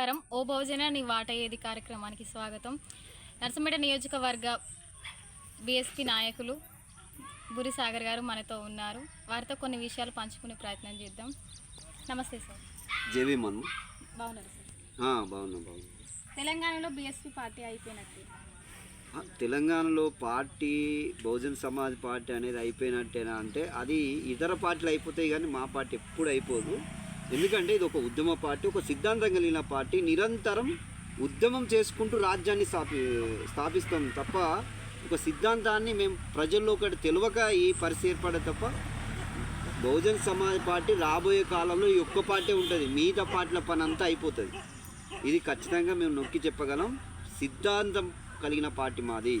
నమస్కారం. ఓ బహుజన నీ వాట ఏది కార్యక్రమానికి స్వాగతం. నరసంపేట నియోజకవర్గ బీఎస్పీ నాయకులు బురి సాగర్ గారు మనతో ఉన్నారు. వారితో కొన్ని విషయాలు పంచుకునే ప్రయత్నం చేద్దాం. నమస్తే సార్. జేబీ మను బాగున్నారు సార్? బాగున్నా తెలంగాణలో బీఎస్పీ పార్టీ అయిపోయినట్టు. తెలంగాణలో పార్టీ బహుజన్ సమాజ్ పార్టీ అనేది అయిపోయినట్టేనా అంటే అది ఇతర పార్టీలు అయిపోతాయి కానీ మా పార్టీ ఎప్పుడు అయిపోదు. ఎందుకంటే ఇది ఒక ఉద్యమ పార్టీ ఒక సిద్ధాంతం కలిగిన పార్టీ. నిరంతరం ఉద్యమం చేసుకుంటూ రాజ్యాన్ని స్థాపి స్థాపిస్తాం తప్ప ఒక సిద్ధాంతాన్ని మేము ప్రజల్లో ఒకటి తెలియక ఈ పరిస్థితి ఏర్పడే తప్ప బహుజన్ సమాజ్ పార్టీ రాబోయే కాలంలో ఈ ఒక్క పార్టీ ఉంటుంది. మిగతా పార్టీల పని అంతా అయిపోతుంది. ఇది ఖచ్చితంగా మేము నొక్కి చెప్పగలం. సిద్ధాంతం కలిగిన పార్టీ మాది.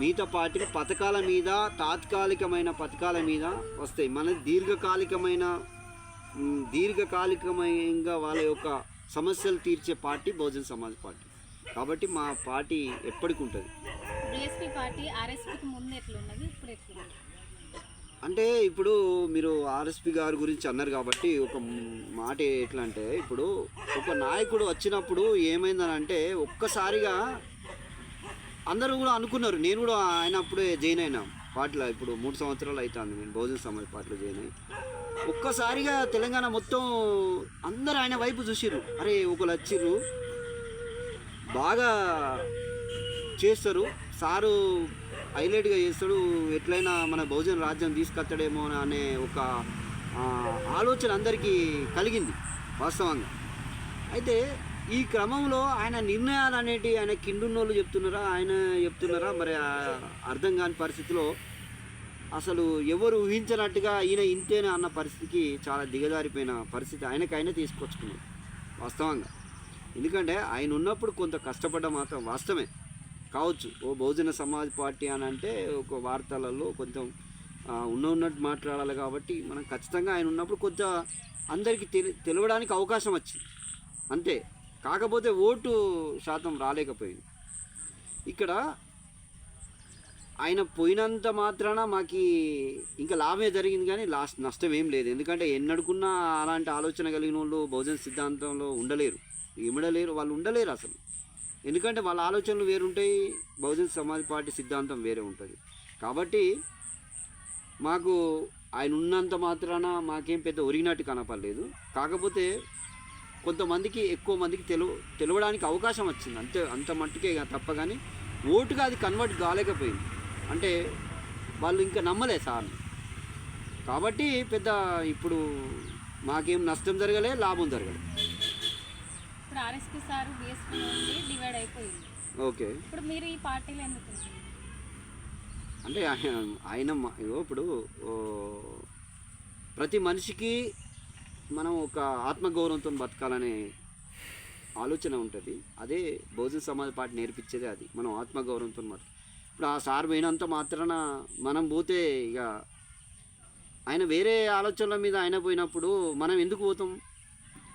మిగతా పార్టీలు పథకాల మీద తాత్కాలికమైన పథకాల మీద వస్తాయి. మన దీర్ఘకాలికమైన మ్, దీర్ఘకాలికమైనగా వాళ్ళ యొక్క సమస్యలు తీర్చే పార్టీ బహుజన్ సమాజ్ పార్టీ. కాబట్టి మా పార్టీ ఎప్పటికి ఉంటుంది బీఎస్పీ పార్టీ ఆర్ఎస్పీకి ముందు ఎట్లున్నది ఇప్పుడు ఎట్లున్నది? అంటే ఇప్పుడు మీరు ఆర్ఎస్పి గారి గురించి అన్నారు కాబట్టి ఒక మాట ఎట్లా అంటే ఇప్పుడు ఒక నాయకుడు వచ్చినప్పుడు ఏమైందని అంటే ఒక్కసారిగా అందరూ కూడా అనుకున్నారు. నేను కూడా ఆయన అప్పుడే జాయిన్ అయినా. పార్టీలో ఇప్పుడు మూడు సంవత్సరాలు అవుతుంది నేను బహుజన సమాజ్ పార్టీలో జాయిన్ అయ్యి. ఒక్కసారిగా తెలంగాణ మొత్తం అందరూ ఆయన వైపు చూసిర్రు. అరే ఒకరు వచ్చిర్రు. బాగా చేస్తారు. సారు హైలైట్గా చేస్తాడు. ఎట్లయినా మన బహుజన రాజ్యం తీసుకొస్తాడేమో అనే ఒక ఆలోచన అందరికీ కలిగింది వాస్తవంగా. అయితే ఈ క్రమంలో ఆయన నిర్ణయాలు అనేటివి ఆయన కిండున్నోళ్ళు చెప్తున్నారా ఆయన చెప్తున్నారా? మరి అర్థం కాని పరిస్థితిలో అసలు ఎవరు ఊహించినట్టుగా ఈయన ఇంతేనా అన్న పరిస్థితికి చాలా దిగజారిపోయిన పరిస్థితి ఆయనకైనా తీసుకొచ్చుకున్నాడు వాస్తవంగా. ఎందుకంటే ఆయన ఉన్నప్పుడు కొంత కష్టపడ్డ మాత్రం వాస్తవమే. కావచ్చు ఓ బహుజన సమాజ్ పార్టీ అని అంటే ఒక వార్తలలో కొంచెం ఉన్న ఉన్నట్టు మాట్లాడాలి కాబట్టి మనం ఖచ్చితంగా ఆయన ఉన్నప్పుడు కొంత అందరికీ తెలి తెలవడానికి అవకాశం వచ్చింది. అంతే. కాకపోతే ఓటు శాతం రాలేకపోయింది. ఇక్కడ ఆయన పోయినంత మాత్రాన మాకు ఇంకా లాభమే జరిగింది కానీ లాస్ట్ నష్టం ఏం లేదు. ఎందుకంటే ఎన్నడుకున్నా అలాంటి ఆలోచన కలిగిన వాళ్ళు బహుజన సిద్ధాంతంలో ఉండలేరు. ఇమడలేరు వాళ్ళు ఉండలేరు అసలు. ఎందుకంటే వాళ్ళ ఆలోచనలు వేరుంటాయి బహుజన సమాజ్ పార్టీ సిద్ధాంతం వేరే ఉంటుంది. కాబట్టి మాకు ఆయన ఉన్నంత మాత్రాన మాకేం పెద్ద ఒరిగినట్టు కనపడలేదు. కాకపోతే కొంతమందికి ఎక్కువ మందికి తెలు తెలవడానికి అవకాశం వచ్చింది. అంతే అంత మట్టుకే తప్ప కానీ ఓటుగా అది కన్వర్ట్ కాలేకపోయింది. అంటే వాళ్ళు ఇంకా నమ్మలే సార్ని కాబట్టి పెద్ద ఇప్పుడు మాకేం నష్టం జరగలే లాభం జరగలే. ఇప్పుడు ఆర్ఎస్పీ సార్ బీఎస్పీ నుండి డివైడ్ అయిపోయింది. ఓకే. ఇప్పుడు మీరు ఈ పార్టీలో ఎందుకు ఉన్నారు? అంటే ఆయన ఇప్పుడు ప్రతి మనిషికి మనం ఒక ఆత్మగౌరవంతో బతకాలనే ఆలోచన ఉంటుంది. అదే బహుజన సమాజ్ పార్టీ నేర్పించేదే అది. మనం ఆత్మగౌరవంతో బతక ఇప్పుడు ఆ సార్ పోయినంత మాత్రాన మనం పోతే ఇక ఆయన వేరే ఆలోచనల మీద ఆయన పోయినప్పుడు మనం ఎందుకు పోతాం?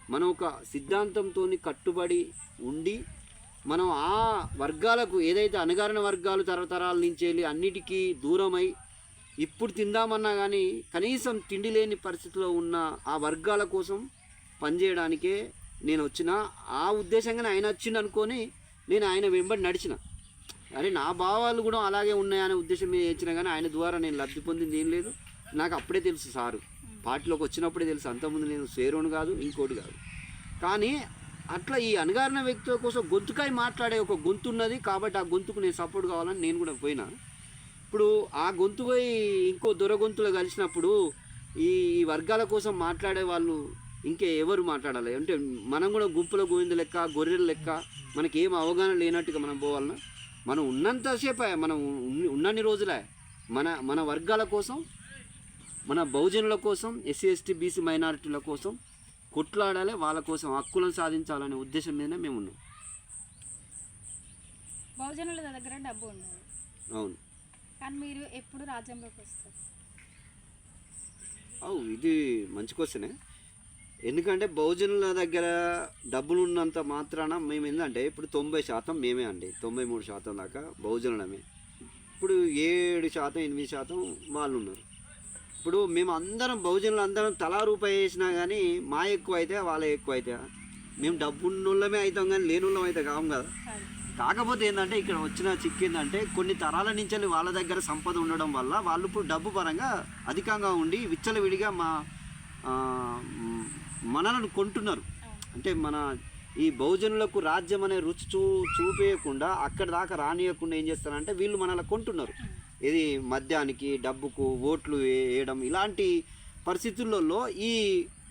మనం ఒక సిద్ధాంతంతో కట్టుబడి ఉండి మనం ఆ వర్గాలకు ఏదైతే అణగారిన వర్గాలు తరతరాల నుంచి వెళ్ళి అన్నిటికీ దూరమై ఇప్పుడు తిందామన్నా కానీ కనీసం తిండి లేని పరిస్థితిలో ఉన్న ఆ వర్గాల కోసం పనిచేయడానికే నేను వచ్చిన. ఆ ఉద్దేశంగానే ఆయన వచ్చింది అనుకొని నేను ఆయన వెంబడి నడిచిన. అరే నా భావాలు కూడా అలాగే ఉన్నాయనే ఉద్దేశం మీద ఇచ్చిన కానీ ఆయన ద్వారా నేను లబ్ధి పొందింది ఏం లేదు. నాకు అప్పుడే తెలుసు సారు. పార్టీలోకి వచ్చినప్పుడే తెలుసు. అంతకుముందు నేను సేరోను కాదు ఇంకోటి కాదు. కానీ అట్లా ఈ అణగారిన వ్యక్తుల కోసం గొంతుకాయ మాట్లాడే ఒక గొంతు ఉన్నది. కాబట్టి ఆ గొంతుకు నేను సపోర్ట్ కావాలని నేను కూడా పోయినా. ఇప్పుడు ఆ గొంతు పోయి ఇంకో దొరగొంతులు కలిసినప్పుడు ఈ ఈ వర్గాల కోసం మాట్లాడే వాళ్ళు ఇంకే ఎవరు మాట్లాడాలి? అంటే మనం కూడా గుంపుల గోవింద లెక్క గొర్రెల లెక్క మనకి ఏం అవగాహన లేనట్టుగా మనం పోవాలన్నా మనం ఉన్నంతసేపే మనం ఉన్ని- ఉన్నన్ని రోజులే. మన మన వర్గాల కోసం మన బహుజనుల కోసం ఎస్సీ ఎస్టీ బీసీ మైనారిటీల కోసం కొట్లాడాలి వాళ్ళ కోసం హక్కులను సాధించాలనే ఉద్దేశం మీదనే మేము ఉన్నాం. బహుజనుల దగ్గర డబ్బు ఉన్నది అవును. కానీ మీరు ఎప్పుడు రాజ్యంలోకి వస్తారు? అవు ఇది మంచి క్వశ్చనే ఎందుకంటే బహుజనుల దగ్గర డబ్బులు ఉన్నంత మాత్రాన మేము ఏంటంటే ఇప్పుడు తొంభై శాతం మేమే అండి. తొంభై మూడు శాతం దాకా బహుజనులమే. ఇప్పుడు ఏడు శాతం ఎనిమిది శాతం వాళ్ళు ఉన్నారు ఇప్పుడు మేము అందరం బహుజనులు అందరం తలా రూపాయి వేసినా కానీ మా ఎక్కువ అయితే వాళ్ళ ఎక్కువ అయితే మేము డబ్బు ఉన్నోళ్ళమే అవుతాం కానీ లేని వాళ్ళం అయితే కాము కదా. కాకపోతే ఏంటంటే ఇక్కడ వచ్చిన చిక్కు ఏంటంటే కొన్ని తరాల నుంచి వాళ్ళ దగ్గర సంపద ఉండడం వల్ల వాళ్ళు ఇప్పుడు డబ్బు పరంగా అధికంగా ఉండి విచ్చలవిడిగా మా మనలను కొంటున్నారు. అంటే మన ఈ బహుజనులకు రాజ్యం అనే రుచి చూ చూపేయకుండా అక్కడ దాకా రానియకుండా ఏం చేస్తారంటే వీళ్ళు మనల్ని కొంటున్నారు. ఇది మద్యానికి డబ్బుకు ఓట్లు వేయడం ఇలాంటి పరిస్థితులలో ఈ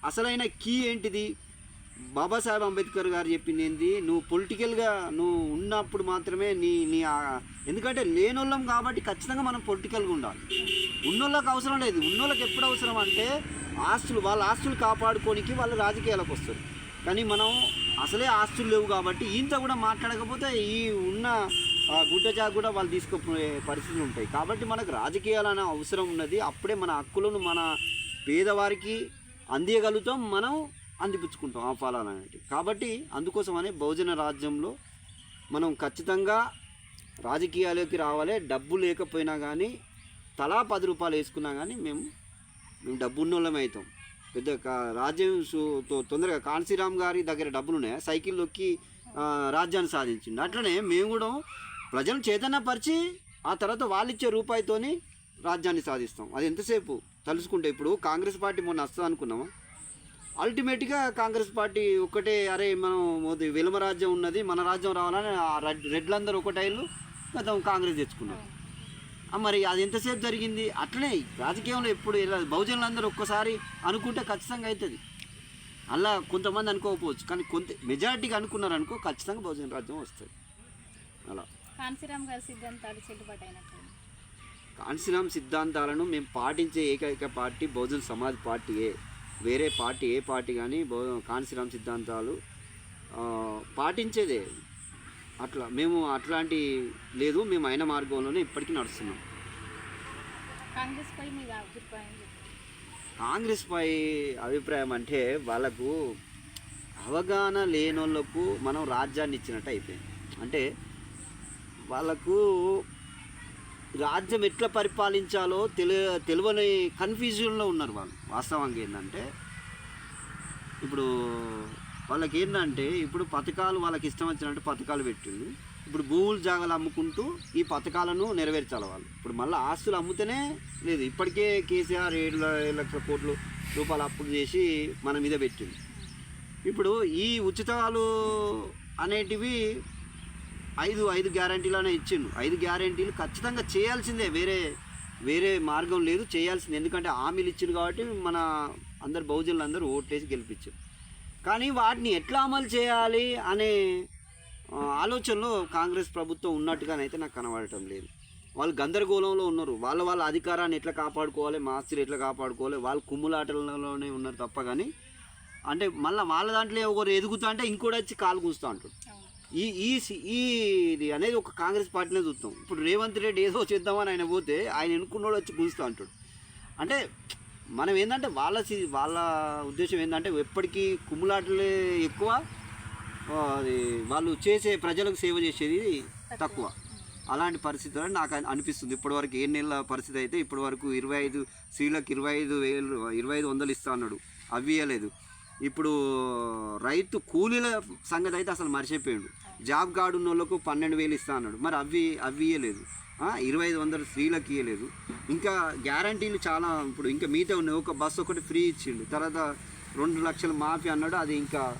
అసలైన కీ ఏంటిది? బాబాసాహెబ్ అంబేద్కర్ గారు చెప్పింది ఏంది నువ్వు పొలిటికల్గా నువ్వు ఉన్నప్పుడు మాత్రమే నీ నీ ఎందుకంటే లేనోళ్ళం కాబట్టి ఖచ్చితంగా మనం పొలిటికల్గా ఉండాలి. ఉన్నోళ్ళకి అవసరం లేదు. ఉన్నోళ్ళకి ఎప్పుడు అవసరం అంటే ఆస్తులు వాళ్ళ ఆస్తులు కాపాడుకోనికి వాళ్ళు రాజకీయాలకు వస్తారు. కానీ మనం అసలే ఆస్తులు లేవు కాబట్టి ఈయంతో కూడా మాట్లాడకపోతే ఈ ఉన్న గుడ్డజా కూడా వాళ్ళు తీసుకుపోయే పరిస్థితులు ఉంటాయి. కాబట్టి మనకు రాజకీయాలనే అవసరం ఉన్నది. అప్పుడే మన హక్కులను మన పేదవారికి అందియగలుగుతాం. మనం అందిపుచ్చుకుంటాం ఆ ఫలాలు అనేవి కాబట్టి అందుకోసమనే బహుజన రాజ్యంలో మనం ఖచ్చితంగా రాజకీయాల్లోకి రావాలి డబ్బు లేకపోయినా కానీ తలా పది రూపాయలు వేసుకున్నా కానీ మేము మేము డబ్బు ఉన్నోళ్ళం అవుతాం పెద్ద రాజ్యం తొందరగా కాన్సీరామ్ గారి దగ్గర డబ్బులు ఉన్నాయి సైకిల్ నొక్కి రాజ్యాన్ని సాధించిండు. అట్లనే మేము కూడా ప్రజలను చైతన్యపరిచి ఆ తర్వాత వాళ్ళు ఇచ్చే రూపాయితోని రాజ్యాన్ని సాధిస్తాం. అది ఎంతసేపు? తలుసుకుంటే ఇప్పుడు కాంగ్రెస్ పార్టీ మొన్న వస్తుంది అనుకున్నామా అల్టిమేట్గా కాంగ్రెస్ పార్టీ ఒక్కటే అరే మనం మోదీ విలమ రాజ్యం ఉన్నది మన రాజ్యం రావాలని ఆ రెడ్ రెడ్లందరూ ఒకటైళ్ళు గతం కాంగ్రెస్ తెచ్చుకున్నారు. మరి అది ఎంతసేపు జరిగింది? అట్లనే రాజకీయంలో ఎప్పుడు బహుజనులందరూ ఒక్కసారి అనుకుంటే ఖచ్చితంగా అవుతుంది. అలా కొంతమంది అనుకోకపోవచ్చు కానీ కొంత మెజారిటీగా అనుకున్నారు అనుకో ఖచ్చితంగా బహుజన రాజ్యం వస్తుంది. అలా. కాన్సీరామ్ గారి సిద్ధాంతాలు చెల్లుబాటు కాన్సీరామ్ సిద్ధాంతాలను మేము పాటించే ఏకైక పార్టీ బహుజన సమాజ్ పార్టీయే. వేరే పార్టీ ఏ పార్టీ కానీ కాన్సీరామ్ సిద్ధాంతాలు పాటించేదే. అట్లా మేము అట్లాంటి లేదు మేము అయిన మార్గంలోనే ఇప్పటికీ నడుస్తున్నాం. కాంగ్రెస్ పై అభిప్రాయం అంటే వాళ్ళకు అవగాహన లేనోళ్ళకు మనం రాజ్యాన్ని ఇచ్చినట్టు అయిపోయింది. అంటే వాళ్ళకు రాజ్యం ఎట్లా పరిపాలించాలో తెలి తెలియని కన్ఫ్యూజన్లో ఉన్నారు వాళ్ళు. వాస్తవంగా ఏంటంటే ఇప్పుడు వాళ్ళకి ఏంటంటే ఇప్పుడు పథకాలు వాళ్ళకి ఇష్టం వచ్చినట్టు పథకాలు పెట్టింది. ఇప్పుడు భూములు జాగాలు అమ్ముకుంటూ ఈ పథకాలను నెరవేర్చాలి వాళ్ళు. ఇప్పుడు మళ్ళీ ఆస్తులు అమ్ముతేనే లేదు. ఇప్పటికే కేసీఆర్ ఏడు ఏడు లక్షల కోట్లు రూపాయలు అప్పులు చేసి మన మీద పెట్టింది. ఇప్పుడు ఈ ఉచితాలు అనేటివి ఐదు ఐదు గ్యారంటీలోనే ఇచ్చిండు. ఐదు గ్యారంటీలు ఖచ్చితంగా చేయాల్సిందే. వేరే వేరే మార్గం లేదు చేయాల్సిందే. ఎందుకంటే హామీలు ఇచ్చిండు కాబట్టి మన అందరు బహుజనులు అందరూ ఓట్లేసి గెలిపించారు. కానీ వాటిని ఎట్లా అమలు చేయాలి అనే ఆలోచనలో కాంగ్రెస్ ప్రభుత్వం ఉన్నట్టుగానైతే నాకు కనబడటం లేదు. వాళ్ళు గందరగోళంలో ఉన్నారు. వాళ్ళ వాళ్ళ అధికారాన్ని ఎట్లా కాపాడుకోవాలి మా ఎట్లా కాపాడుకోవాలి వాళ్ళు కుమ్ములాటలలోనే ఉన్నారు తప్ప కానీ అంటే మళ్ళీ వాళ్ళ దాంట్లో ఒకరు ఎదుగుతా అంటే ఇంకోటి వచ్చి కాలు కూస్తూ అంటాడు. ఈ ఈ సి- ఈ ఇది అనేది ఒక కాంగ్రెస్ పార్టీనే చూస్తాం. ఇప్పుడు రేవంత్ రెడ్డి ఏదో చేద్దామని ఆయన పోతే ఆయన ఎన్నుకున్నోడు వచ్చి కూస్తూ అంటాడు. అంటే మనం ఏంటంటే వాళ్ళ వాళ్ళ ఉద్దేశం ఏంటంటే ఎప్పటికీ కుమ్ములాటలే ఎక్కువ అది వాళ్ళు చేసే ప్రజలకు సేవ చేసేది తక్కువ. అలాంటి పరిస్థితులు నాకు అనిపిస్తుంది. ఇప్పటివరకు ఏ నెలల పరిస్థితి అయితే ఇప్పటివరకు ఇరవై ఐదు స్త్రీలకు ఇరవై ఐదు వేలు ఇరవై ఐదు వందలు ఇస్తా అన్నాడు. అవి ఇవ్వలేదు ఇప్పుడు రైతు కూలీల సంగతి అయితే అసలు మర్చిపోయాడు. జాబ్ కార్డు ఉన్న వాళ్ళకు పన్నెండు వేలు ఇస్తా అన్నాడు. మరి అవి అవి ఇవ్వలేదు ఇరవై ఐదు వందలు స్త్రీలకు ఇవ్వలేదు ఇంకా గ్యారంటీలు చాలా ఇప్పుడు ఇంకా మిగతా ఉన్నాయి. ఒక బస్సు ఒకటి ఫ్రీ ఇచ్చిండు. తర్వాత రెండు లక్షలు మాఫీ అన్నాడు. అది ఇంకా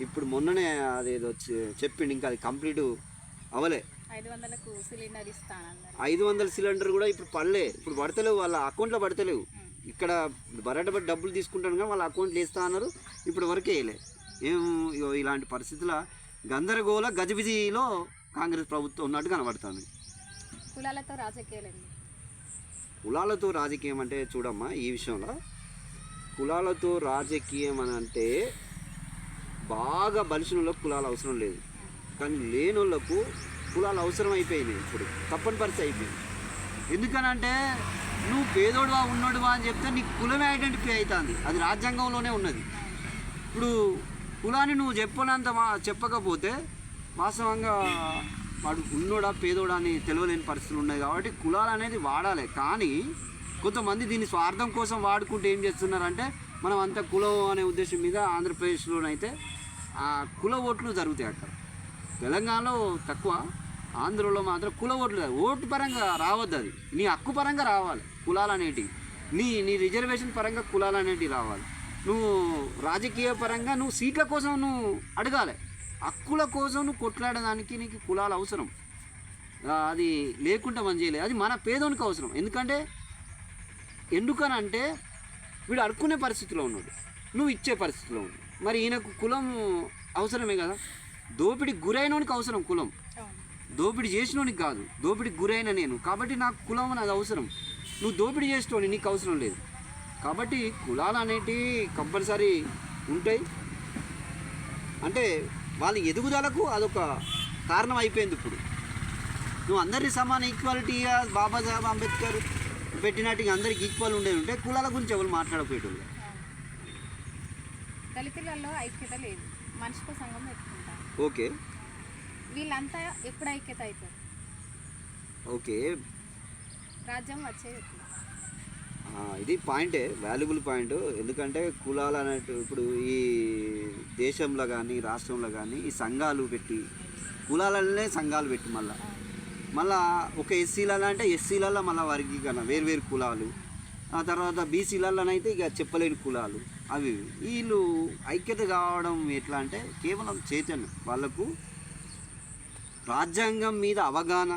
ఇప్పుడు మొన్ననే అదేదో చె- చెప్పిండు. ఇంకా అది కంప్లీట్ అవలే ఐదు వందల సిలిండర్ కూడా ఇప్పుడు పడలే. ఇప్పుడు పడతలేవు. వాళ్ళ అకౌంట్లో పడతలేవు. ఇక్కడ బరాట బట్టి డబ్బులు తీసుకుంటాను కానీ వాళ్ళ అకౌంట్లో వేస్తా అన్నారు. ఇప్పుడు వరకే వేయలే. ఏం ఇలాంటి పరిస్థితుల గందరగోళ గజిబిజిలో కాంగ్రెస్ ప్రభుత్వం ఉన్నట్టు కనబడుతుంది. కులాలతో రాజకీయాలు ఎందుకు? కులాలతో రాజకీయం అంటే చూడమ్మా ఈ విషయంలో. కులాలతో రాజకీయం అని అంటే బాగా బలిసిన కులాలు అవసరం లేదు. కానీ లేని వాళ్ళకు కులాలు అవసరం అయిపోయినాయి ఇప్పుడు. తప్పని పరిస్థితి అయిపోయింది ఎందుకనంటే నువ్వు పేదోడువా ఉన్నోడువా అని చెప్తే నీకు కులమే ఐడెంటిఫై అవుతుంది అది రాజ్యాంగంలోనే ఉన్నది. ఇప్పుడు కులాన్ని నువ్వు చెప్పనంత మా చెప్పకపోతే వాస్తవంగా వాడు ఉన్నోడా పేదోడా అని తెలియలేని పరిస్థితులు ఉన్నాయి కాబట్టి కులాలు అనేది వాడాలి. కానీ కొంతమంది దీన్ని స్వార్థం కోసం వాడుకుంటే ఏం చేస్తున్నారంటే మనం అంత కులం అనే ఉద్దేశం మీద ఆంధ్రప్రదేశ్లోనైతే ఆ కుల ఓట్లు జరుగుతాయి అక్కడ. తెలంగాణలో తక్కువ. ఆంధ్రలో మాత్రం కుల ఓట్లు ఓటు పరంగా రావద్దు అది. నీ హక్కు పరంగా రావాలి కులాలు అనేటివి నీ నీ రిజర్వేషన్ పరంగా కులాలు అనేటివి రావాలి. నువ్వు రాజకీయ పరంగా నువ్వు సీట్ల కోసం నువ్వు అడగాలి. హక్కుల కోసం నువ్వు కొట్లాడడానికి నీకు కులాలు అవసరం. అది లేకుండా మనం చేయలేదు. అది మన పేదోనికి అవసరం. ఎందుకంటే ఎందుకనంటే వీడు అడుక్కునే పరిస్థితిలో ఉన్నాడు. నువ్వు ఇచ్చే పరిస్థితిలో ఉన్నాడు మరి ఈయనకు కులం అవసరమే కదా. దోపిడి గురైనోనికి అవసరం కులం. దోపిడీ చేసినోనికి కాదు దోపిడికి గురైన నేను. కాబట్టి నాకు కులం అనేది అవసరం. నువ్వు దోపిడీ చేసేటోని నీకు అవసరం లేదు. కాబట్టి కులాలు అనేటివి కంపల్సరీ ఉంటాయి. అంటే వాళ్ళ ఎదుగుదలకు అదొక కారణం అయిపోయింది ఇప్పుడు. నువ్వు అందరి సమాన ఈక్వాలిటీగా బాబాసాహెబ్ అంబేద్కర్ పెట్టినట్టుగా అందరికి ఈక్వల్ ఉండేది ఉంటే కులాల గురించి ఎవరు మాట్లాడకపోయేటోళ్ళు? దళితులలో ఐక్యత లేదు. మనిషికో సంఘం పెట్టుకుంటారు. ఓకే. వీళ్ళంతా ఎప్పుడు ఐక్యత అవుతారు ఓకే. రాజ్యం వచ్చేది ఇది పాయింటే వాల్యుబుల్ పాయింట్. ఎందుకంటే కులాలు అన్నట్టు ఇప్పుడు ఈ దేశంలో కానీ రాష్ట్రంలో కానీ ఈ సంఘాలు పెట్టి కులాలనే సంఘాలు పెట్టి మళ్ళా. మళ్ళా ఒక ఎస్సీలలో అంటే ఎస్సీలలో మళ్ళీ వర్గీకరణ వేరు వేరు కులాలు. ఆ తర్వాత బీసీలలోనైతే ఇక చెప్పలేని కులాలు. అవి. వీళ్ళు ఐక్యత కావడం ఎట్లా అంటే కేవలం చైతన్యం. వాళ్ళకు రాజ్యాంగం మీద అవగాహన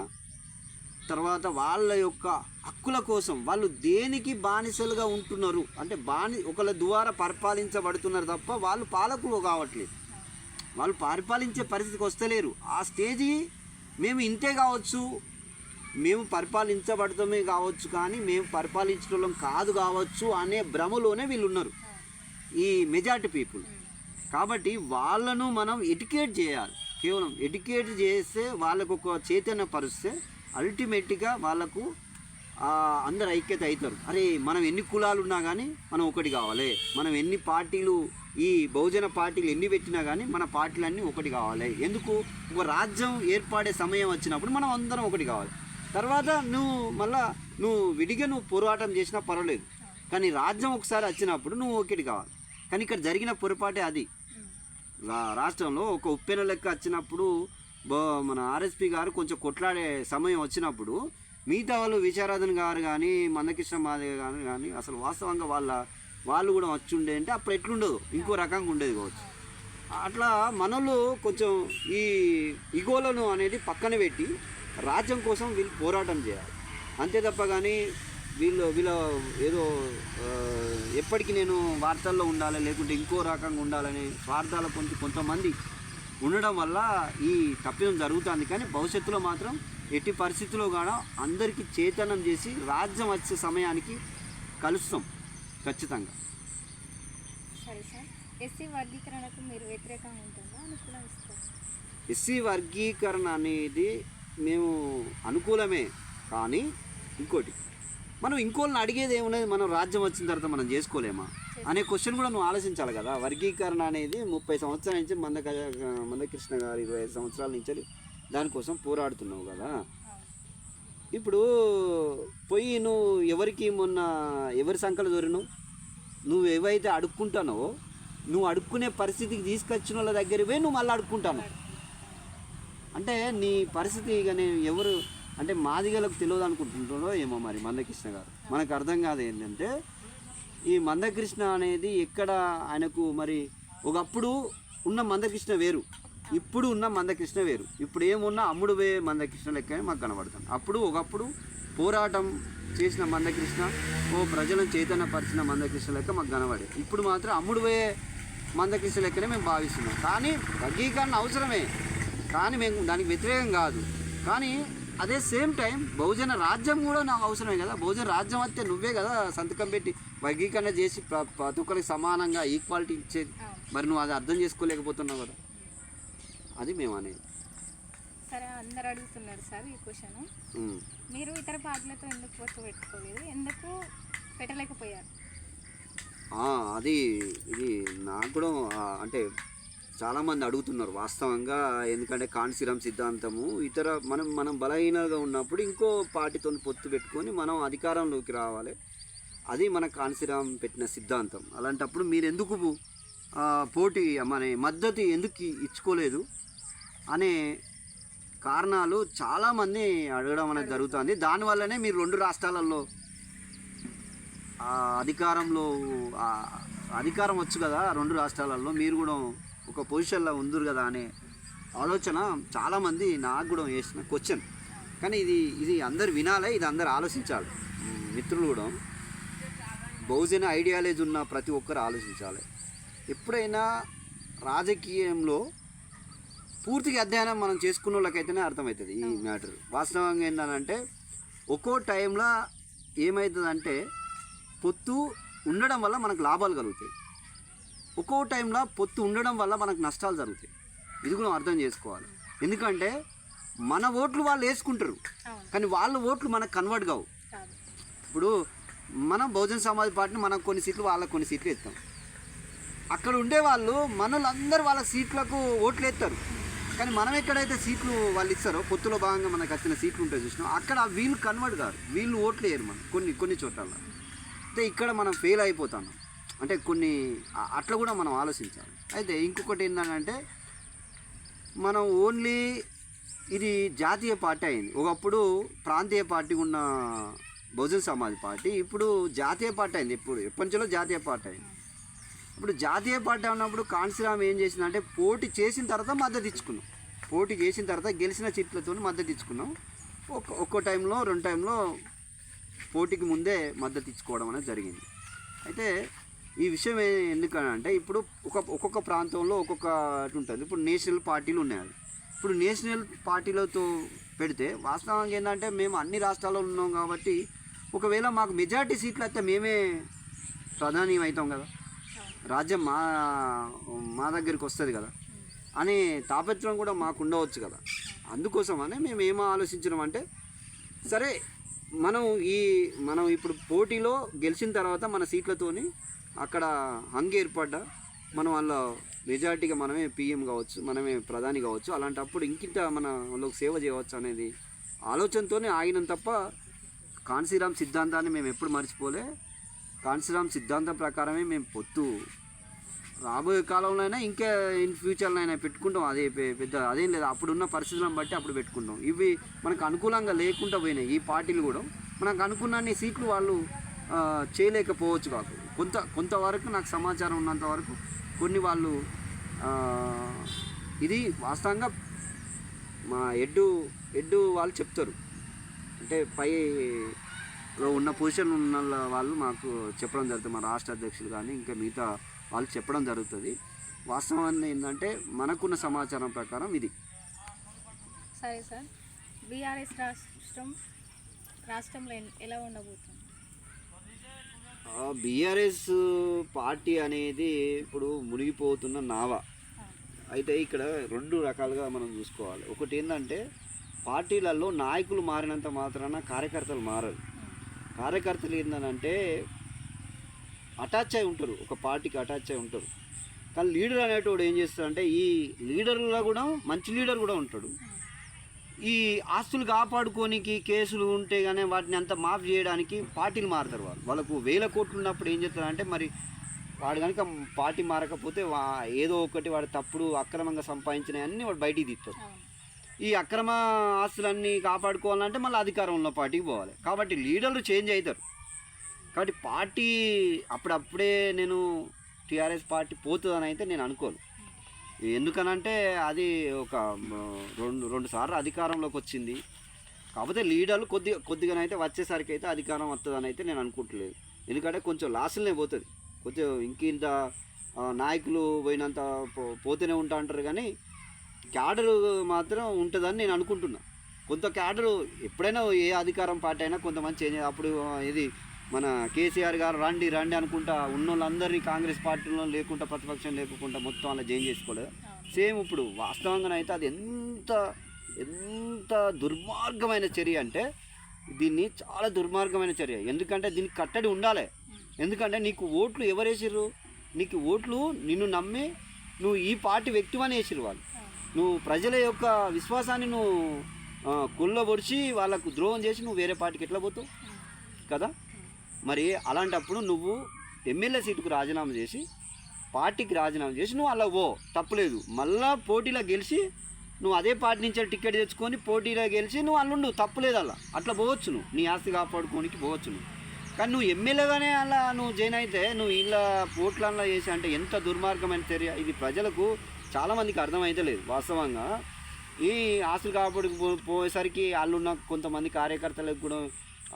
తర్వాత వాళ్ళ యొక్క హక్కుల కోసం వాళ్ళు దేనికి బానిసలుగా ఉంటున్నారు? అంటే బాని ఒకళ్ళ ద్వారా పరిపాలించబడుతున్నారు తప్ప వాళ్ళు పాలకులు కావట్లేదు. వాళ్ళు పరిపాలించే పరిస్థితికి వస్తలేరు. ఆ స్టేజి మేము ఇంతే కావచ్చు. మేము పరిపాలించబడటమే కావచ్చు కానీ మేము పరిపాలించడం కాదు కావచ్చు అనే భ్రమలోనే వీళ్ళు ఉన్నారు ఈ మెజారిటీ పీపుల్. కాబట్టి వాళ్ళను మనం ఎడ్యుకేట్ చేయాలి. కేవలం ఎడ్యుకేట్ చేస్తే వాళ్ళకు ఒక చైతన్య పరిస్తే అల్టిమేట్గా వాళ్ళకు అందరు ఐక్యత అవుతారు. అరే మనం ఎన్ని కులాలు ఉన్నా కానీ మనం ఒకటి కావాలి. మనం ఎన్ని పార్టీలు ఈ బహుజన పార్టీలు ఎన్ని పెట్టినా కానీ మన పార్టీలన్నీ ఒకటి కావాలి. ఎందుకు? ఒక రాజ్యం ఏర్పడే సమయం వచ్చినప్పుడు మనం అందరం ఒకటి కావాలి. తర్వాత నువ్వు మళ్ళా నువ్వు విడిగా నువ్వు పోరాటం చేసినా పర్వాలేదు. కానీ రాజ్యం ఒకసారి వచ్చినప్పుడు నువ్వు ఒకటి కావాలి. కానీ ఇక్కడ జరిగిన పొరపాటే అది. రాష్ట్రంలో ఒక ఉప్పెన లెక్క వచ్చినప్పుడు బ- మన ఆర్ఎస్పి గారు కొంచెం కొట్లాడే సమయం వచ్చినప్పుడు మిగతా వాళ్ళు విచారాధన్ గారు కానీ మందకృష్ణ మాదేవ్ గారు కానీ అసలు వాస్తవంగా వాళ్ళ వాళ్ళు కూడా వచ్చి ఉండే అంటే అప్పుడు ఎట్లుండదు? ఇంకో రకంగా ఉండేది కావచ్చు. అట్లా మనలో కొంచెం ఈ ఇగోలను అనేది పక్కన పెట్టి రాజ్యం కోసం వీళ్ళు పోరాటం చేయాలి. అంతే తప్ప కానీ వీళ్ళు వీళ్ళ ఏదో ఎప్పటికీ నేను వార్తల్లో ఉండాలి లేకుంటే ఇంకో రకంగా ఉండాలని స్వార్థాల కొంత కొంతమంది ఉండడం వల్ల ఈ తప్పిదం జరుగుతుంది. కానీ భవిష్యత్తులో మాత్రం ఎట్టి పరిస్థితుల్లో కూడా అందరికీ చైతన్యం చేసి రాజ్యం వచ్చే సమయానికి కలుస్తాం ఖచ్చితంగా. సరే సార్. ఎస్సీ వర్గీకరణకు మీరు వ్యతిరేకంగా ఉంటుందా? అనుకూలం ఇస్తారు? ఎస్సీ వర్గీకరణ అనేది మేము అనుకూలమే. కానీ ఇంకోటి మనం ఇంకోళ్ళని అడిగేది ఏమున్నది? మనం రాజ్యం వచ్చిన తర్వాత మనం చేసుకోలేమా? అనే క్వశ్చన్ కూడా నువ్వు ఆలోచించాలి కదా? వర్గీకరణ అనేది ముప్పై సంవత్సరాల నుంచి మంద మందకృష్ణ గారు ఇరవై ఐదు సంవత్సరాల నుంచి దానికోసం పోరాడుతున్నావు కదా? ఇప్పుడు పోయి నువ్వు ఎవరికి మొన్న ఎవరి సంఖలు దొరిను నువ్వు ఏవైతే అడుక్కుంటానో నువ్వు అడుక్కునే పరిస్థితికి తీసుకొచ్చిన వాళ్ళ దగ్గర పోయి నువ్వు మళ్ళీ అడుక్కుంటాను అంటే నీ పరిస్థితి ఇక నేను ఎవరు అంటే మాదిగలకు తెలియదు అనుకుంటుంటారో ఏమో మరి మందకృష్ణ గారు. మనకు అర్థం కాదు ఏంటంటే ఈ మందకృష్ణ అనేది ఎక్కడ ఆయనకు మరి ఒకప్పుడు ఉన్న మందకృష్ణ వేరు. ఇప్పుడు ఉన్న మందకృష్ణ వేరు. ఇప్పుడు ఏమున్నా అమ్ముడు పోయే మందకృష్ణ లెక్కనే మాకు కనబడుతుంది. అప్పుడు ఒకప్పుడు పోరాటం చేసిన మందకృష్ణ ఓ ప్రజలను చైతన్యపరిచిన మందకృష్ణ లెక్క మాకు కనబడే ఇప్పుడు మాత్రం అమ్ముడు పోయే మందకృష్ణ లెక్కనే మేము భావిస్తున్నాం. కానీ వర్గీకరణ అవసరమే. కానీ మేము దానికి వ్యతిరేకం కాదు. కానీ అదే సేమ్ టైం బహుజన రాజ్యం కూడా నాకు అవసరమే కదా. బహుజన రాజ్యం వస్తే నువ్వే కదా సంతకం పెట్టి వర్గీకరణ చేసి ప్ర- ప్రతి ఒక్కరికి సమానంగా ఈక్వాలిటీ ఇచ్చేది మరి నువ్వు అది అర్థం చేసుకోలేకపోతున్నావు కదా. అది మేము అనేది. సరే అందరు అడుగుతున్నారు సార్ ఈ క్వశ్చన్. మీరు ఇతర పార్టీలతో ఎందుకు పొత్తు పెట్టుకోలేదు? ఎందుకు పెట్టలేకపోయారు? అది ఇది నాకు కూడా అంటే చాలామంది అడుగుతున్నారు వాస్తవంగా ఎందుకంటే కాన్సిరం సిద్ధాంతము ఇతర మనం మనం బలహీనంగా ఉన్నప్పుడు ఇంకో పార్టీతో పొత్తు పెట్టుకొని మనం అధికారంలోకి రావాలి. అది మన కాన్సిరామ్ పెట్టిన సిద్ధాంతం. అలాంటప్పుడు మీరు ఎందుకు పోటీ మన మద్దతు ఎందుకు ఇచ్చుకోలేదు అనే కారణాలు చాలామంది అడగడం అనేది జరుగుతుంది. దానివల్లనే మీరు రెండు రాష్ట్రాలలో అధికారంలో అధికారం వచ్చు కదా రెండు రాష్ట్రాలలో మీరు కూడా ఒక పొజిషన్లో ఉందరు కదా అనే ఆలోచన చాలామంది నాకు కూడా వేసిన క్వశ్చన్ కానీ ఇది ఇది అందరు వినాలి ఇది అందరు ఆలోచించాలి. మిత్రులు కూడా బహుజన ఐడియాలజీ ఉన్న ప్రతి ఒక్కరు ఆలోచించాలి. ఎప్పుడైనా రాజకీయంలో పూర్తిగా అధ్యయనం మనం చేసుకున్న వాళ్ళకైతేనే అర్థమవుతుంది ఈ మ్యాటర్ వాస్తవంగా ఏంటంటే ఒక్కో టైంలో ఏమవుతుందంటే పొత్తు ఉండడం వల్ల మనకు లాభాలు కలుగుతాయి. ఒక్కో టైంలో పొత్తు ఉండడం వల్ల మనకు నష్టాలు జరుగుతాయి. ఇది కూడా అర్థం చేసుకోవాలి. ఎందుకంటే మన ఓట్లు వాళ్ళు వేసుకుంటారు. కానీ వాళ్ళ ఓట్లు మనకు కన్వర్ట్ కావు. ఇప్పుడు మనం బహుజన సమాజ్ పార్టీని మనం కొన్ని సీట్లు వాళ్ళకి కొన్ని సీట్లు ఇస్తాం అక్కడ ఉండేవాళ్ళు మనలందరూ వాళ్ళ సీట్లకు ఓట్లు వేస్తారు. కానీ మనం ఎక్కడైతే సీట్లు వాళ్ళు ఇస్తారో పొత్తులో భాగంగా మనకు వచ్చిన సీట్లు ఉంటాయి చూసినాం అక్కడ వీళ్ళు కన్వర్ట్ కాదు వీళ్ళు ఓట్లు వేయరు మనం కొన్ని కొన్ని చోట్ల అయితే ఇక్కడ మనం ఫెయిల్ అయిపోతాం. అంటే కొన్ని అట్లా కూడా మనం ఆలోచించాలి. అయితే ఇంకొకటి ఏంటంటే మనం ఓన్లీ ఇది జాతీయ పార్టీ అయింది. ఒకప్పుడు ప్రాంతీయ పార్టీ ఉన్న బహుజన్ సమాజ్ పార్టీ ఇప్పుడు జాతీయ పార్టీ అయింది. ఇప్పుడు ఎప్పటి నుంచో జాతీయ పార్టీ అయింది. ఇప్పుడు జాతీయ పార్టీ ఉన్నప్పుడు కాన్సీరామ్ ఏం చేసిందంటే పోటీ చేసిన తర్వాత మద్దతు ఇచ్చుకున్నాం. పోటీ చేసిన తర్వాత గెలిచిన సీట్లతో మద్దతు ఇచ్చుకున్నాం. ఒక్క ఒక్కో టైంలో రెండు టైంలో పోటీకి ముందే మద్దతు ఇచ్చుకోవడం అనేది జరిగింది. అయితే ఈ విషయం ఏ- ఎందుకనంటే ఇప్పుడు ఒక ఒక్కొక్క ప్రాంతంలో ఒక్కొక్క ఉంటుంది. ఇప్పుడు నేషనల్ పార్టీలు ఉన్నాయి ఇప్పుడు నేషనల్ పార్టీలతో పెడితే వాస్తవంగా ఏంటంటే మేము అన్ని రాష్ట్రాల్లో ఉన్నాం కాబట్టి ఒకవేళ మాకు మెజారిటీ సీట్లు అయితే మేమే ప్రధాని అవుతాం కదా. రాజ్యం మా మా దగ్గరికి వస్తుంది కదా. అనే తాపత్రం కూడా మాకు ఉండవచ్చు కదా. అందుకోసమనే మేము ఏమో ఆలోచించినాం అంటే సరే మనం ఈ మనం ఇప్పుడు పోటీలో గెలిచిన తర్వాత మన సీట్లతోని అక్కడ హంగ్ ఏర్పడ్డా మనం వాళ్ళ మెజారిటీగా మనమే పిఎం కావచ్చు మనమే ప్రధాని కావచ్చు అలాంటప్పుడు ఇంకింత మన వాళ్ళకి సేవ చేయవచ్చు అనేది ఆలోచనతోనే ఆగినం తప్ప కాన్సీరామ్ సిద్ధాంతాన్ని మేము ఎప్పుడు మర్చిపోలే. కాన్సీరామ్ సిద్ధాంతం ప్రకారమే మేము పొత్తు. రాబోయే కాలంలో అయినా ఇంకా ఇన్ ఫ్యూచర్లో అయినా పెట్టుకుంటాం. అదే పెద్ద అదేం లేదు. అప్పుడున్న పరిస్థితులను బట్టి అప్పుడు పెట్టుకుంటాం. ఇవి మనకు అనుకూలంగా లేకుండా పోయినాయి. ఈ పార్టీలు కూడా మనకు అనుకున్న సీట్లు వాళ్ళు చేయలేకపోవచ్చు కాదు. కొంత కొంతవరకు నాకు సమాచారం ఉన్నంత వరకు కొన్ని వాళ్ళు ఇది వాస్తవంగా మా ఎడ్డు ఎడ్డు వాళ్ళు చెప్తారు. అంటే పై ఉన్న పొజిషన్ ఉన్న వాళ్ళు మాకు చెప్పడం జరుగుతుంది. మా రాష్ట్ర అధ్యక్షులు కానీ ఇంకా మిగతా వాళ్ళు చెప్పడం జరుగుతుంది. వాస్తవాన్ని ఏంటంటే మనకున్న సమాచారం ప్రకారం ఇది. సరే సార్. బీఆర్ఎస్ రాష్ట్రం రాష్ట్రంలో ఎలా ఉండబోతుంది? బీఆర్ఎస్ పార్టీ అనేది ఇప్పుడు మునిగిపోతున్న నావ. అయితే ఇక్కడ రెండు రకాలుగా మనం చూసుకోవాలి. ఒకటి ఏంటంటే పార్టీలలో నాయకులు మారినంత మాత్రాన కార్యకర్తలు మారరు. కార్యకర్తలు ఏంటంటే అటాచ్ అయి ఉంటారు. ఒక పార్టీకి అటాచ్ అయి ఉంటారు. కానీ లీడర్ అనేటోడు ఏం చేస్తాడంటే ఈ లీడర్లో కూడా మంచి లీడర్ కూడా ఉంటాడు. ఈ ఆస్తులు కాపాడుకోనికి కేసులు ఉంటే కానీ వాటిని అంతా మాఫ్ చేయడానికి పార్టీలు మారుతారు వాళ్ళు. వాళ్ళకు వేల కోట్లు ఉన్నప్పుడు ఏం చేస్తారంటే మరి వాడు కనుక పార్టీ మారకపోతే వా ఏదో ఒకటి వాడు తప్పుడు అక్రమంగా సంపాదించినవన్నీ వాడు బయటికి తీస్తారు. ఈ అక్రమ ఆస్తులన్నీ కాపాడుకోవాలంటే మళ్ళీ అధికారంలో పార్టీకి పోవాలి. కాబట్టి లీడర్లు చేంజ్ అవుతారు కాబట్టి పార్టీ అప్పుడప్పుడే నేను టీఆర్ఎస్ పార్టీ పోతుందని అయితే నేను అనుకోను. ఎందుకనంటే అది ఒక రెండు రెండు సార్లు అధికారంలోకి వచ్చింది. కాకపోతే లీడర్లు కొద్దిగా కొద్దిగానైతే వచ్చేసరికి అయితే అధికారం వస్తుందని అయితే నేను అనుకుంటలేదు. ఎందుకంటే కొంచెం లాసులనే పోతుంది. కొంచెం ఇంకింత నాయకులు పోయినంత పో- పోతూనే ఉంటా అంటారు కానీ క్యాడర్ మాత్రం ఉంటుందని నేను అనుకుంటున్నా. కొంత క్యాడరు ఎప్పుడైనా ఏ అధికారం పార్టీ అయినా కొంతమంది చేంజ్ అప్పుడు ఇది మన కేసీఆర్ గారు రండి రండి అనుకుంటా ఉన్న వాళ్ళందరినీ కాంగ్రెస్ పార్టీలో లేకుండా ప్రతిపక్షం లేకుండా మొత్తం అలా చేంజ్ చేసుకోలేదు. సేమ్ ఇప్పుడు వాస్తవంగా అయితే అది ఎంత ఎంత దుర్మార్గమైన చర్య అంటే దీన్ని చాలా దుర్మార్గమైన చర్య. ఎందుకంటే దీనికి కట్టడి ఉండాలి. ఎందుకంటే నీకు ఓట్లు ఎవరేసిర్రు? నీకు ఓట్లు నిన్ను నమ్మి నువ్వు ఈ పార్టీ వ్యక్తివని వేసిరు వాళ్ళు. నువ్వు ప్రజల యొక్క విశ్వాసాన్ని నువ్వు కుళ్ళబొడిచి వాళ్ళకు ద్రోహం చేసి నువ్వు వేరే పార్టీకి ఎట్లా పోతావు? కదా? మరి అలాంటప్పుడు నువ్వు ఎమ్మెల్యే సీటుకు రాజీనామా చేసి పార్టీకి రాజీనామా చేసి నువ్వు అలా ఓ తప్పులేదు. మళ్ళా పోటీలో గెలిచి నువ్వు అదే పార్టీ నుంచి టికెట్ తెచ్చుకొని పోటీలో గెలిచి నువ్వు అల్లుండు తప్పులేదు అలా. అట్లా పోవచ్చు నువ్వు. నీ ఆస్తి కాపాడుకోనికి పోవచ్చు నువ్వు. కానీ నువ్వు ఎమ్మెల్యేగానే అలా నువ్వు జాయిన్ అయితే నువ్వు ఇలా పోట్లల్లో చేసి అంటే ఎంత దుర్మార్గమైన చర్య. ఇది ప్రజలకు చాలామందికి అర్థమైతే లేదు వాస్తవంగా. ఈ ఆస్తులు కాపాడుకు పోయేసరికి వాళ్ళున్న కొంతమంది కార్యకర్తలకు కూడా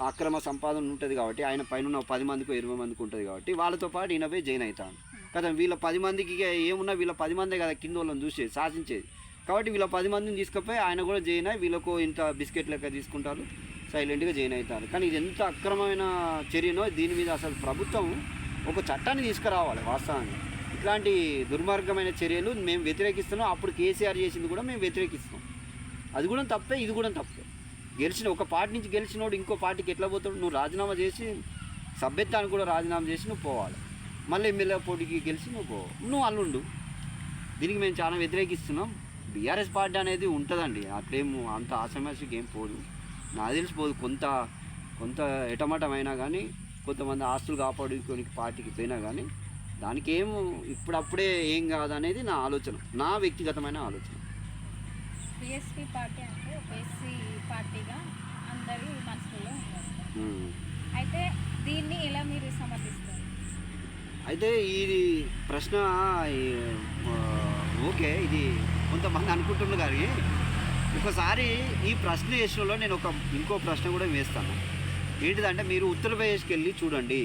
అక్రమ సంపాదన ఉంటుంది కాబట్టి ఆయన పైన ఉన్న పది మందికి ఇరవై మందికి ఉంటుంది కాబట్టి వాళ్ళతో పాటు ఈయన పోయి జాయిన్ అవుతాను కదా వీళ్ళ పది మందికి ఏమున్నా వీళ్ళ పది మందే కదా కింద వాళ్ళని చూసేది శాసించేది. కాబట్టి వీళ్ళ పది మందిని తీసుకుపోయి ఆయన కూడా జాయిన్ అయ్యి వీళ్ళకు ఇంత బిస్కెట్ లెక్క తీసుకుంటారు సైలెంట్గా జాయిన్ అవుతారు. కానీ ఇది ఎంత అక్రమమైన చర్యనో దీని మీద అసలు ప్రభుత్వం ఒక చట్టాన్ని తీసుకురావాలి వాస్తవానికి. ఇట్లాంటి దుర్మార్గమైన చర్యలు మేము వ్యతిరేకిస్తున్నాం. అప్పుడు కేసీఆర్ చేసింది కూడా మేము వ్యతిరేకిస్తున్నాం. అది కూడా తప్పే ఇది కూడా తప్పే. గెలిచిన ఒక పార్టీ నుంచి గెలిచినోడు ఇంకో పార్టీకి ఎట్లా పోతాడు? నువ్వు రాజీనామా చేసి సభ్యత్వానికి కూడా రాజీనామా చేసి నువ్వు పోవాలి. మళ్ళీ ఎమ్మెల్యే పోటీకి గెలిచి నువ్వు పో. నువ్వు అల్లుండు. దీనికి మేము చాలా వ్యతిరేకిస్తున్నాం. బీఆర్ఎస్ పార్టీ అనేది ఉంటుందండి. అట్లేము అంత ఆసమస్యకి ఏం పోదు. నాకు తెలిసిపోదు కొంత కొంత ఎటమటమైనా కానీ కొంతమంది ఆస్తులు కాపాడుకొని పార్టీకి పోయినా కానీ దానికి ఏం ఇప్పుడప్పుడే ఏం కాదనేది నా ఆలోచన. నా వ్యక్తిగతమైన ఆలోచన. పార్టీ అంటే ఒక ఎస్సీ పార్టీగా అందరి మనసులో ఉన్నారు ఉమ్. అయితే దీన్ని ఎలా మీరు సమర్థిస్తారు? అయితే ఇది ప్రశ్న ఓకే ఇది కొంతమంది అనుకుంటున్నారు కానీ ఒకసారి ఈ ప్రశ్న వేసినలో నేను ఒక ఇంకో ప్రశ్న కూడా వేస్తాను. ఏంటిదంటే మీరు ఉత్తరప్రదేశ్కి వెళ్ళి చూడండి.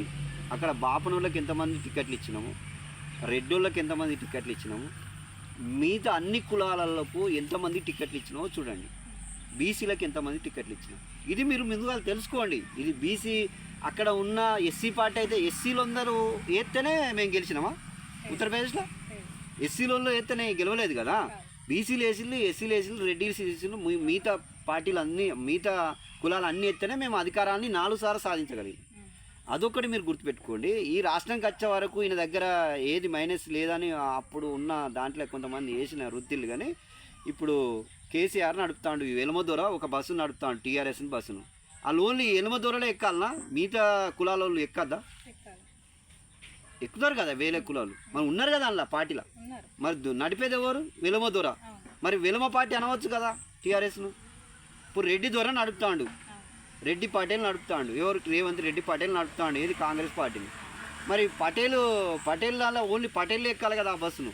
అక్కడ బాపనోళ్ళకి ఎంతమంది టికెట్లు ఇచ్చినాము? రెడ్డోళ్ళకి ఎంతమంది టికెట్లు ఇచ్చినాము? మిగతా అన్ని కులాలకు ఎంతమంది టికెట్లు ఇచ్చినామో చూడండి. బీసీలకు ఎంతమంది టికెట్లు ఇచ్చినాం? ఇది మీరు ముందుగా తెలుసుకోండి. ఇది బీసీ అక్కడ ఉన్న ఎస్సీ పార్టీ అయితే ఎస్సీలు అందరూ ఎత్తేనే మేము గెలిచినామా? ఉత్తరప్రదేశ్లో? ఎస్సీలలో ఎత్తనే గెలవలేదు కదా? బీసీలు వేసిళ్ళు ఎస్సీలు వేసిళ్ళు రెడ్డిలు వేసిళ్ళు మిగతా పార్టీలు అన్ని మిగతా కులాలు అన్ని ఎత్తేనే మేము అధికారాన్ని నాలుగు సార్లు సాధించగలిగాం. అదొకటి మీరు గుర్తుపెట్టుకోండి. ఈ రాష్ట్రంకి వచ్చే వరకు ఈయన దగ్గర ఏది మైనస్ లేదని అప్పుడు ఉన్న దాంట్లో కొంతమంది వేసిన వృత్తిలు కానీ ఇప్పుడు కేసీఆర్ నడుపుతాడు ఈ వెలమదొర ఒక బస్సు నడుపుతాడు టీఆర్ఎస్ బస్సును. వాళ్ళు ఓన్లీ ఎలమదొరలో ఎక్కాలనా? మిగతా కులాల వాళ్ళు ఎక్కద్దా? ఎక్కుతారు కదా వేరే కులాలు. మరి ఉన్నారు కదా అందులో పార్టీలో? మరి నడిపేది ఎవరు? వెలమ దొర. మరి వెలమ పార్టీ అనవచ్చు కదా టీఆర్ఎస్ను? ఇప్పుడు రెడ్డి దొర నడుపుతాడు. రెడ్డి పటేల్ నడుపుతాడు. ఎవరు? రేవంత్ రెడ్డి పటేల్ నడుపుతాడు. ఏది కాంగ్రెస్ పార్టీని? మరి పటేల్ పటేల్ దానిలో ఓన్లీ పటేల్ ఎక్కాలి కదా ఆ బస్సును?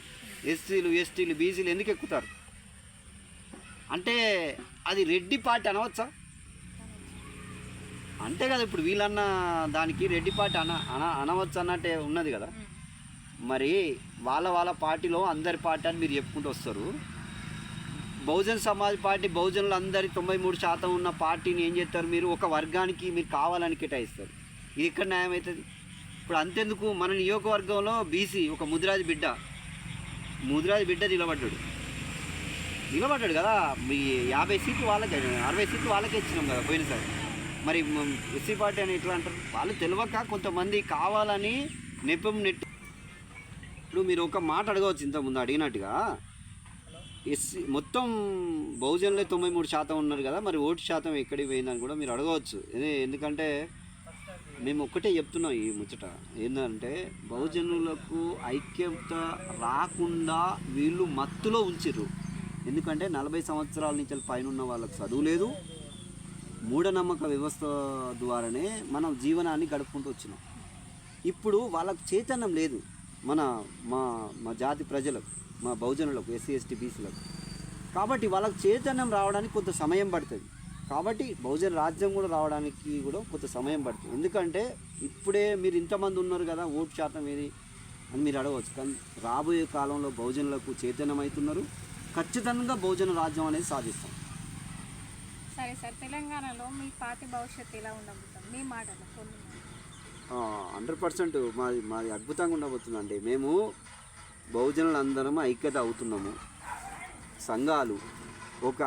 ఎస్సీలు ఎస్టీలు బీసీలు ఎందుకు ఎక్కుతారు? అంటే అది రెడ్డి పార్టీ అనవచ్చా? అంతే కదా ఇప్పుడు వీళ్ళన్న దానికి రెడ్డి పార్టీ అన అన అనవచ్చు అన్నట్టే ఉన్నది కదా. మరి వాళ్ళ వాళ్ళ పార్టీలో అందరి పార్టీ అని మీరు చెప్పుకుంటూ వస్తారు. బహుజన్ సమాజ్ పార్టీ బహుజనులు అందరి తొంభై మూడు శాతం ఉన్న పార్టీని ఏం చేస్తారు మీరు? ఒక వర్గానికి మీరు కావాలని కేటాయిస్తారు. ఇది ఎక్కడ న్యాయం అవుతుంది? ఇప్పుడు అంతెందుకు మన నియోజకవర్గంలో బీసీ ఒక ముదిరాజు బిడ్డ. ముదిరాజు బిడ్డ నిలబడ్డాడు. నిలబడ్డాడు కదా. మీ యాభై సీట్లు వాళ్ళకే అరవై సీట్లు వాళ్ళకే ఇచ్చినాం కదా పోయినసారి. మరి ఎస్సీ పార్టీ అని ఎట్లా అంటారు? వాళ్ళు తెలియక కొంతమంది కావాలని నెప్పం నెట్టి ఇప్పుడు మీరు ఒక మాట అడగవచ్చు ఇంతకుముందు అడిగినట్టుగా. ఎస్సీ మొత్తం బహుజనులే తొంభై మూడు శాతం ఉన్నారు కదా మరి ఓటు శాతం ఎక్కడికి పోయిందని కూడా మీరు అడగవచ్చు. ఎందుకంటే మేము ఒక్కటే చెప్తున్నాం ఈ ముచ్చట. ఏంటంటే బహుజనులకు ఐక్యత రాకుండా వీళ్ళు మత్తులో ఉంచిర్రు. ఎందుకంటే నలభై సంవత్సరాల నుంచి పైన ఉన్న వాళ్ళకి చదువు లేదు. మూఢనమ్మక వ్యవస్థ ద్వారానే మనం జీవనాన్ని గడుపుకుంటూ వచ్చినాం. ఇప్పుడు వాళ్ళకు చైతన్యం లేదు. మన మా మా జాతి ప్రజలకు మా బహుజనులకు ఎస్సీ ఎస్టీ బీసీలకు. కాబట్టి వాళ్ళకు చైతన్యం రావడానికి కొంత సమయం పడుతుంది. కాబట్టి బహుజన రాజ్యం కూడా రావడానికి కూడా కొంత సమయం పడుతుంది. ఎందుకంటే ఇప్పుడే మీరు ఇంతమంది ఉన్నారు కదా ఓటు శాతం ఏది అని మీరు అడగవచ్చు. కానీ రాబోయే కాలంలో బహుజనులకు చైతన్యం అవుతున్నారు. ఖచ్చితంగా బహుజన రాజ్యం అనేది సాధిస్తాం. సరే సార్ తెలంగాణలో మీ పార్టీ భవిష్యత్తు ఎలా ఉండబోతుంది? మీ మాటలు కొన్ని హండ్రెడ్ పర్సెంట్ మాది మాది అద్భుతంగా ఉండబోతుందండి. మేము బహుజనులు అందరం ఐక్యత అవుతున్నాము. సంఘాలు ఒక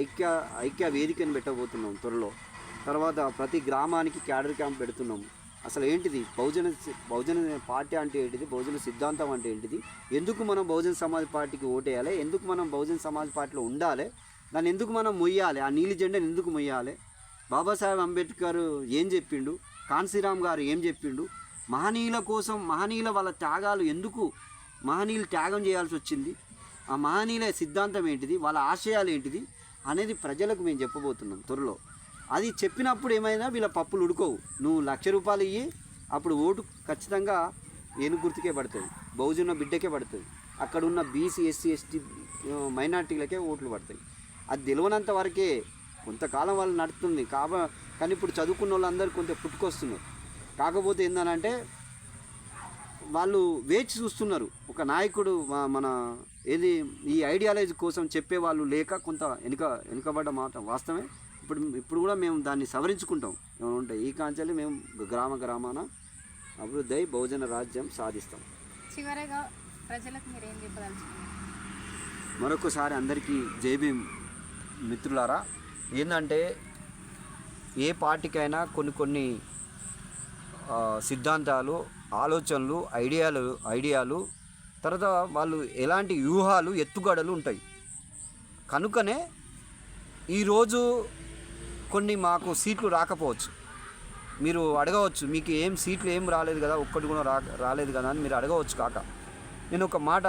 ఐక్య ఐక్య వేదికను పెట్టబోతున్నాం త్వరలో. తర్వాత ప్రతి గ్రామానికి క్యాడర్ క్యాంప్ పెడుతున్నాము. అసలు ఏంటిది? బహుజన బహుజన పార్టీ అంటే ఏంటిది? బహుజన సిద్ధాంతం అంటే ఏంటిది? ఎందుకు మనం బహుజన సమాజ్ పార్టీకి ఓటేయాలి? ఎందుకు మనం బహుజన సమాజ్ పార్టీలో ఉండాలి? దాన్ని ఎందుకు మనం మొయ్యాలి? ఆ నీలి జెండాని ఎందుకు మొయ్యాలి? బాబాసాహెబ్ అంబేద్కర్ ఏం చెప్పిండు? కాన్సీరామ్ గారు ఏం చెప్పిండు? మహనీయుల కోసం మహనీయుల వాళ్ళ త్యాగాలు ఎందుకు మహనీయులు త్యాగం చేయాల్సి వచ్చింది? ఆ మహనీయుల సిద్ధాంతం ఏంటిది? వాళ్ళ ఆశయాలు ఏంటిది? అనేది ప్రజలకు మేము చెప్పబోతున్నాం త్వరలో. అది చెప్పినప్పుడు ఏమైనా వీళ్ళ పప్పులు ఉడుకోవు. నువ్వు లక్ష రూపాయలు ఇయ్యి అప్పుడు ఓటు ఖచ్చితంగా ఏను గుర్తుకే పడుతుంది. బహుజన బిడ్డకే పడుతుంది. అక్కడ ఉన్న బీసీ ఎస్సీ ఎస్టీ మైనార్టీలకే ఓట్లు పడతాయి. అది తెలియనంత వరకే కొంతకాలం వాళ్ళు నడుస్తుంది కాబ కానీ ఇప్పుడు చదువుకున్న వాళ్ళందరూ కొంత పుట్టుకొస్తున్నారు. కాకపోతే ఏందనంటే వాళ్ళు వేచి చూస్తున్నారు. ఒక నాయకుడు మన ఏది ఈ ఐడియాలజీ కోసం చెప్పే వాళ్ళు లేక కొంత వెనుక వెనుకబడ్డ మాట వాస్తవమే. ఇప్పుడు ఇప్పుడు కూడా మేము దాన్ని సవరించుకుంటాం. ఏమైనా ఉంటాయి ఈ కాంచెల్లి మేము గ్రామ గ్రామాన అభివృద్ధి అయి బహుజన రాజ్యం సాధిస్తాం. చివరగా ప్రజలకు మీరు ఏం చెప్పదలుచుకున్నారు? మరొకసారి అందరికీ జై భీమ్. మిత్రులారా ఏంటంటే ఏ పార్టీకైనా కొన్ని కొన్ని సిద్ధాంతాలు ఆలోచనలు ఐడియాలు ఐడియాలు తర్వాత వాళ్ళు ఎలాంటి వ్యూహాలు ఎత్తుగడలు ఉంటాయి. కనుకనే ఈరోజు కొన్ని మాకు సీట్లు రాకపోవచ్చు. మీరు అడగవచ్చు మీకు ఏం సీట్లు ఏం రాలేదు కదా ఒక్కటి కూడా రా రాలేదు కదా అని మీరు అడగవచ్చు కాక. నేను ఒక మాట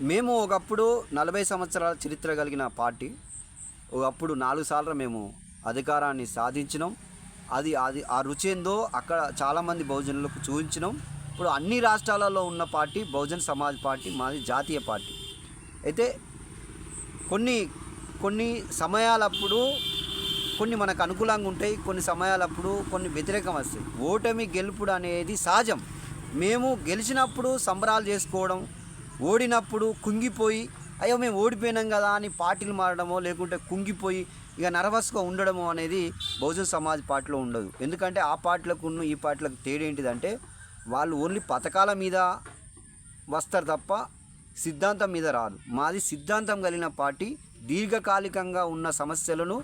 మేము ఒకప్పుడు నలభై సంవత్సరాల చరిత్ర కలిగిన పార్టీ. ఒకప్పుడు నాలుగు సార్లు మేము అధికారాన్ని సాధించినాం. అది అది ఆ రుచి ఏందో అక్కడ చాలామంది బహుజనులకు చూపించినాం. ఇప్పుడు అన్ని రాష్ట్రాలలో ఉన్న పార్టీ బహుజన్ సమాజ్ పార్టీ మాది జాతీయ పార్టీ. అయితే కొన్ని కొన్ని సమయాలప్పుడు కొన్ని మనకు అనుకూలంగా ఉంటాయి కొన్ని సమయాలప్పుడు కొన్ని వ్యతిరేకం వస్తాయి. ఓటమి గెలుపుడు అనేది సహజం. మేము గెలిచినప్పుడు సంబరాలు చేసుకోవడం ఓడినప్పుడు కుంగిపోయి అయ్యో మేము ఓడిపోయినాం కదా అని పార్టీలు మారడమో లేకుంటే కుంగిపోయి ఇక నర్వస్గా ఉండడమో అనేది బహుజన్ సమాజ్ పార్టీలో ఉండదు. ఎందుకంటే ఆ పార్టీలకు ఉన్న ఈ పార్టీలకు తేడా ఏంటిదంటే వాళ్ళు ఓన్లీ పథకాల మీద వస్తారు తప్ప సిద్ధాంతం మీద రాదు మాది సిద్ధాంతం కలిగిన పార్టీ దీర్ఘకాలికంగా ఉన్న సమస్యలను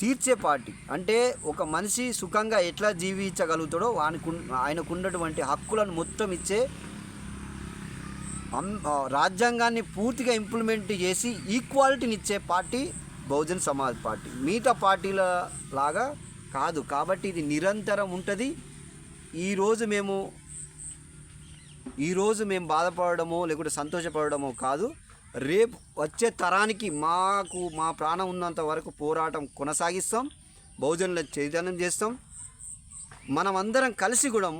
తీర్చే పార్టీ. అంటే ఒక మనిషి సుఖంగా ఎట్లా జీవించగలుగుతాడో ఆయనకు ఆయనకు ఉన్నటువంటి హక్కులను మొత్తం ఇచ్చే రాజ్యాంగాన్ని పూర్తిగా ఇంప్లిమెంట్ చేసి ఈక్వాలిటీని ఇచ్చే పార్టీ బహుజన్ సమాజ్ పార్టీ. మిగతా పార్టీల లాగా కాదు. కాబట్టి ఇది నిరంతరం ఉంటుంది. ఈరోజు మేము ఈరోజు మేము బాధపడడమో లేకుంటే సంతోషపడడమో కాదు. రేపు వచ్చే తరానికి మాకు మా ప్రాణం ఉన్నంత వరకు పోరాటం కొనసాగిస్తాం. బహుజనుల చైతన్యం చేస్తాం. మనమందరం కలిసి కూడా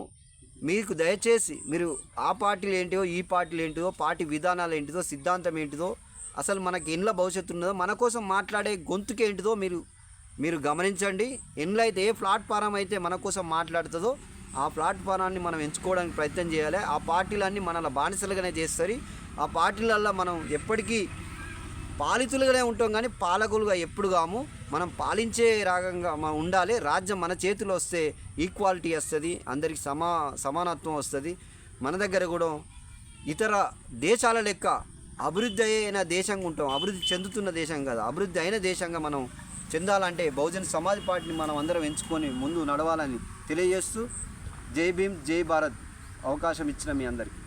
మీకు దయచేసి మీరు ఆ పార్టీలు ఏంటివో ఈ పార్టీలు ఏంటిదో పార్టీ విధానాలు ఏంటిదో సిద్ధాంతం ఏంటిదో అసలు మనకి ఎండ్ల భవిష్యత్తు ఉన్నదో మన కోసం మాట్లాడే గొంతుకు ఏంటిదో మీరు మీరు గమనించండి. ఎండ్ల అయితే ఏ ప్లాట్ఫారం అయితే మన కోసం మాట్లాడుతుందో ఆ ప్లాట్ఫారాన్ని మనం ఎంచుకోవడానికి ప్రయత్నం చేయాలి. ఆ పార్టీలన్నీ మనల్ని బానిసలుగానే చేస్తారు. ఆ పార్టీలల్లో మనం ఎప్పటికీ పాలితులుగానే ఉంటాం కానీ పాలకులుగా ఎప్పుడు కాము. మనం పాలించే రాగంగా మనం ఉండాలి. రాజ్యం మన చేతిలో వస్తే ఈక్వాలిటీ వస్తుంది అందరికి సమా సమానత్వం వస్తుంది. మన దగ్గర కూడా ఇతర దేశాల లెక్క అభివృద్ధి అయిన దేశంగా ఉంటాం. అభివృద్ధి చెందుతున్న దేశం కాదు. అభివృద్ధి అయిన దేశంగా మనం చెందాలంటే బహుజన్ సమాజ్ పార్టీని మనం అందరం ఎంచుకొని ముందు నడవాలని తెలియజేస్తూ జై భీమ్ జై భారత్. అవకాశం ఇచ్చిన మీ అందరికీ.